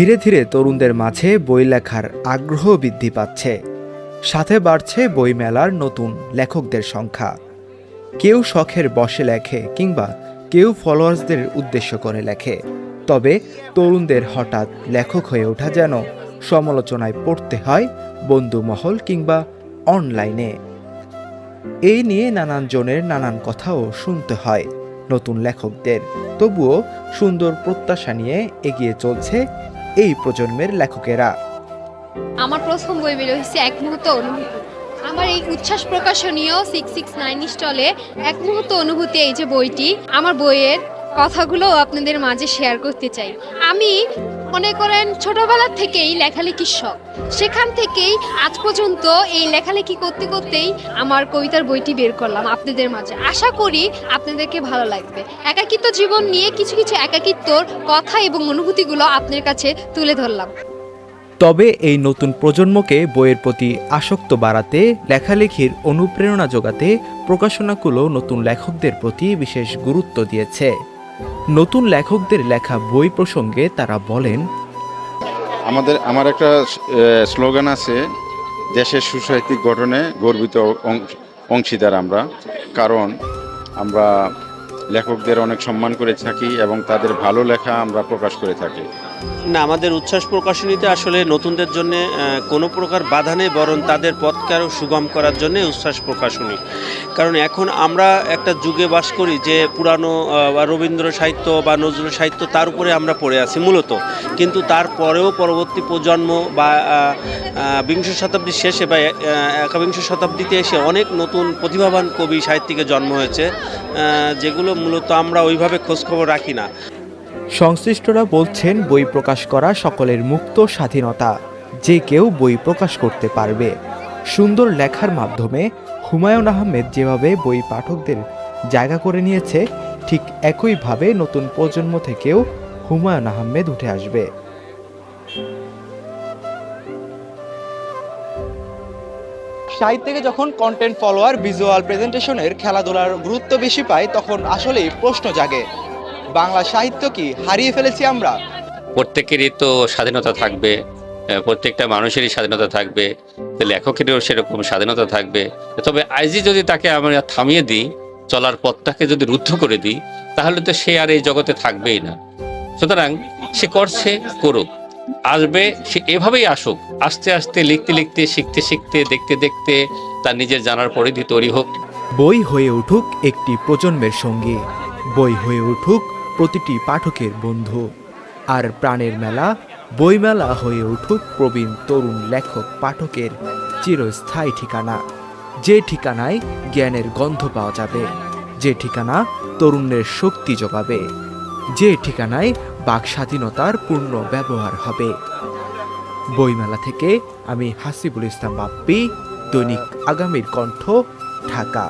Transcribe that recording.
ধীরে ধীরে তরুণদের মাঝে বই লেখার আগ্রহ বৃদ্ধি পাচ্ছে। সাথে বাড়ছে বইমেলার নতুন লেখকদের সংখ্যা। কেউ শখের বসে লেখে কিংবা কেউ ফলোয়ার্সদের উদ্দেশ্য করে লেখে। তবে তরুণদের হঠাৎ লেখক হয়ে ওঠা যেন সমালোচনায় পড়তে হয় বন্ধুমহল কিংবা অনলাইনে। এই নিয়ে নানান জনের নানান কথাও শুনতে হয় নতুন লেখকদের। তবুও সুন্দর প্রত্যাশা নিয়ে এগিয়ে চলছে এই প্রজন্মের লেখকেরা। আমার প্রথম বই বের হয়েছে এক মুহূর্ত অনুভূতি। আমার এই উচ্ছ্বাস প্রকাশনীয় সিক্স সিক্স নাইন স্টলে এক মুহূর্ত অনুভূতি এই যে বইটি, আমার বইয়ের কথাগুলো আপনাদের মাঝে শেয়ার করতে চাই। আমি মনে করেন ছোটবেলা থেকেই লেখালেখির শখ। সেখান থেকেই আজ পর্যন্ত এই লেখালেখি করতে করতেই আমার কবিতার বইটি বের করলাম আপনাদের মাঝে। আশা করি আপনাদেরকে ভালো লাগবে। একাকিত্ব জীবন নিয়ে কিছু কিছু একাকিত্বর কথা এবং অনুভূতিগুলো আপনার কাছে তুলে ধরলাম। তবে এই নতুন প্রজন্মকে বইয়ের প্রতি আসক্ত বাড়াতে, লেখালেখির অনুপ্রেরণা যোগাতে প্রকাশনাগুলো নতুন লেখকদের প্রতি বিশেষ গুরুত্ব দিয়েছে। নতুন লেখকদের লেখা বই প্রসঙ্গে তারা বলেন, আমাদের, আমার একটা স্লোগান আছে, দেশের সুসাহিত্যিক গঠনে গর্বিত অংশীদার আমরা। কারণ আমরা লেখকদের অনেক সম্মান করে থাকি এবং তাদের ভালো লেখা আমরা প্রকাশ করে থাকি। না, আমাদের উচ্ছ্বাস প্রকাশনীতে আসলে নতুনদের জন্য কোনো প্রকার বাধা নেই, বরং তাদের পথকে আরও সুগম করার জন্য উচ্ছ্বাস প্রকাশনী। কারণ এখন আমরা একটা যুগে বাস করি যে পুরানো বা রবীন্দ্র সাহিত্য বা নজরুল সাহিত্য তার উপরে আমরা পড়ে আছি মূলত। কিন্তু তারপরেও পরবর্তী প্রজন্ম বা বিংশ শতাব্দীর শেষে বা একবিংশ শতাব্দীতে এসে অনেক নতুন প্রতিভাবান কবি সাহিত্যিকের জন্ম হয়েছে। যেগুলো মূলত আমরা ওইভাবে খোঁজখবর রাখি না। সংশ্লিষ্টরা বলছেন, বই প্রকাশ করা সকলের মুক্ত স্বাধীনতা, যে কেউ বই প্রকাশ করতে পারবে। সুন্দর লেখার মাধ্যমে হুমায়ুন আহমেদ যেভাবে বই পাঠকদের জায়গা করে নিয়েছে, ঠিক একইভাবে নতুন প্রজন্ম থেকেও হুমায়ুন আহমেদ উঠে আসবে। সাহিত্যিকে যখন কন্টেন্ট ফলোয়ার ভিজুয়াল প্রেজেন্টেশনের খেলাধুলার গুরুত্ব বেশি পায়, তখন আসলেই প্রশ্ন জাগে। বাংলা সাহিত্য কি হারিয়ে ফেলেছি আমরা? প্রত্যেকেরই তো স্বাধীনতা থাকবে প্রত্যেকটা মানুষেরই স্বাধীনতা থাকবে লেখকেরও সেরকম স্বাধীনতা থাকবে। তবে আইজি যদি তাকে আমরা থামিয়ে দিই, চলার পথটাকে যদি রুদ্ধ করে দিই, তাহলে তো সে আর এই জগতে থাকবেই না। সুতরাং সে করছে করুক। আসবে, সে এভাবেই আসুক। আস্তে আস্তে লিখতে লিখতে, শিখতে শিখতে, দেখতে দেখতে তার নিজের জানার পরিধি তৈরি হোক। বই হয়ে উঠুক একটি প্রজন্মের সঙ্গী। বই হয়ে উঠুক প্রতিটি পাঠকের বন্ধু। আর প্রাণের মেলা, বইমেলা হয়ে উঠুক প্রবীণ তরুণ লেখক পাঠকের চিরস্থায়ী ঠিকানা। যে ঠিকানায় জ্ঞানের গন্ধ পাওয়া যাবে, যে ঠিকানা তরুণের শক্তি যোগাবে যে ঠিকানায় বাক স্বাধীনতার পূর্ণ ব্যবহার হবে। বইমেলা থেকে আমি হাসিবুল ইসলাম বাপ্পি, দৈনিক আগামীর কণ্ঠ, ঢাকা।